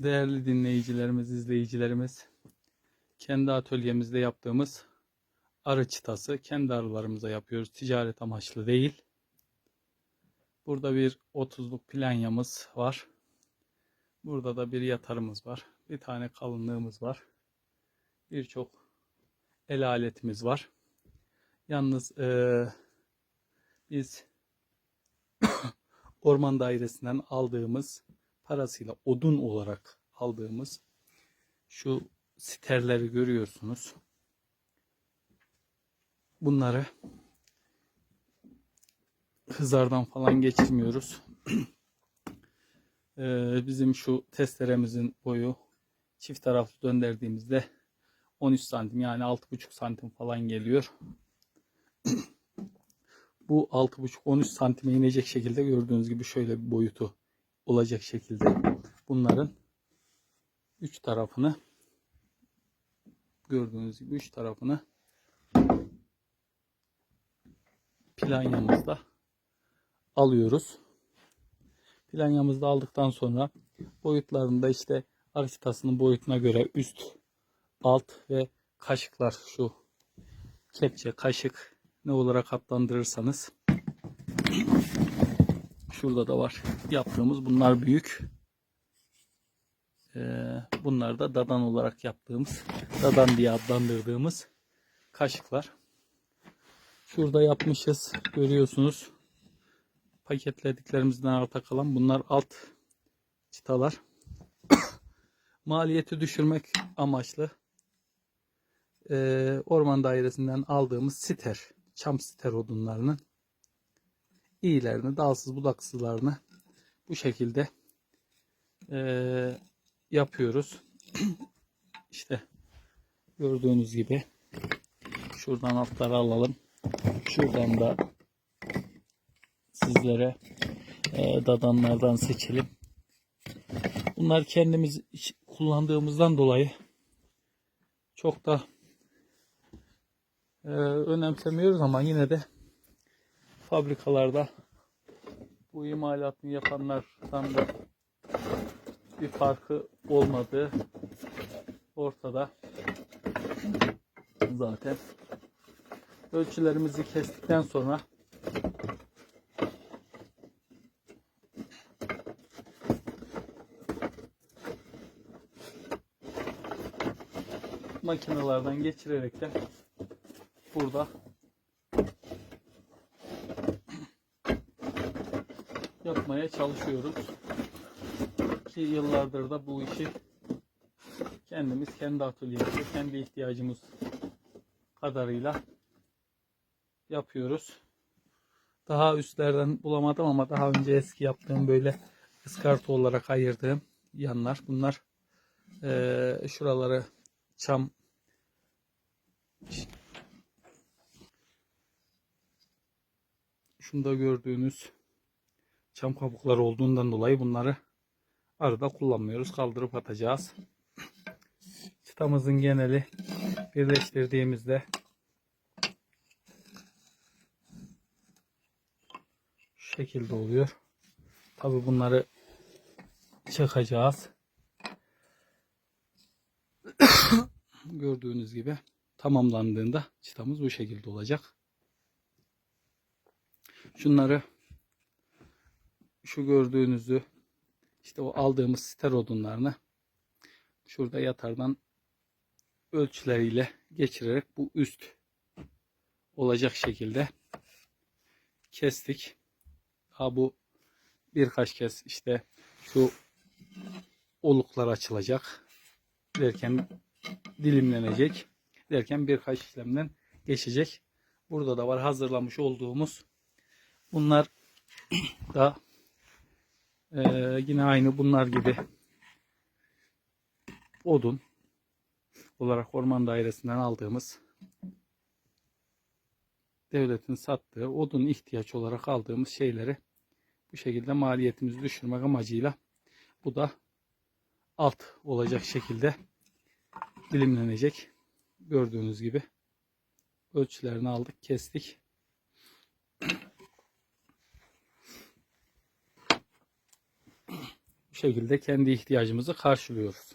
Değerli dinleyicilerimiz, izleyicilerimiz, kendi atölyemizde yaptığımız arı çıtası kendi arılarımıza yapıyoruz. Ticaret amaçlı değil. Burada bir 30'luk planyamız var. Burada da bir yatarımız var. Bir tane kalınlığımız var. Birçok el aletimiz var. Yalnız eee, biz orman dairesinden aldığımız parasıyla odun olarak aldığımız şu siterleri görüyorsunuz. Bunları hızardan falan geçirmiyoruz. Ee, bizim şu testeremizin boyu çift taraflı döndürdüğümüzde 13 santim yani 6,5 santim falan geliyor. Bu 6,5-13 santime inecek şekilde gördüğünüz gibi şöyle bir boyutu olacak şekilde bunların üç tarafını gördüğünüz gibi üç tarafını planyamızda alıyoruz. Planyamızda aldıktan sonra boyutlarında işte arıçtasının boyutuna göre üst, alt ve kaşıklar şu kepçe, kaşık ne olarak adlandırırsanız Şurada da var yaptığımız. Bunlar büyük. Ee, bunlar da dadan olarak yaptığımız, dadan diye adlandırdığımız kaşıklar. Şurada yapmışız. Görüyorsunuz. Paketlediklerimizden arta kalan bunlar alt çıtalar. Maliyeti düşürmek amaçlı ee, orman dairesinden aldığımız siter, çam siter odunlarının iyilerini, dalsız budaksızlarını bu şekilde eee, yapıyoruz. işte gördüğünüz gibi şuradan altları alalım. Şuradan da sizlere eee, dadanlardan seçelim. Bunlar kendimiz kullandığımızdan dolayı çok da eee, önemsemiyoruz ama yine de fabrikalarda bu imalatını yapanlardan da bir farkı olmadığı ortada. Zaten ölçülerimizi kestikten sonra makinelerden geçirerek de burada yapmaya çalışıyoruz. Ki yıllardır da bu işi kendimiz kendi atölyemizde kendi ihtiyacımız kadarıyla yapıyoruz. Daha üstlerden bulamadım ama daha önce eski yaptığım böyle ıskartı olarak ayırdığım yanlar bunlar. Ee, şuraları çam şunda gördüğünüz çam kabukları olduğundan dolayı bunları arada kullanmıyoruz. Kaldırıp atacağız. Çıtamızın geneli birleştirdiğimizde şu şekilde oluyor. Tabi bunları çakacağız. Gördüğünüz gibi tamamlandığında çıtamız bu şekilde olacak. Şunları şu gördüğünüzü işte o aldığımız ster odunlarını şurada yatardan ölçüleriyle geçirerek bu üst olacak şekilde kestik. Ha bu birkaç kez işte şu oluklar açılacak derken dilimlenecek derken birkaç işlemden geçecek. Burada da var hazırlamış olduğumuz bunlar da ee, yine aynı bunlar gibi odun olarak orman dairesinden aldığımız devletin sattığı odun ihtiyaç olarak aldığımız şeyleri bu şekilde maliyetimizi düşürmek amacıyla bu da alt olacak şekilde dilimlenecek. Gördüğünüz gibi ölçülerini aldık, kestik. Şekilde kendi ihtiyacımızı karşılıyoruz.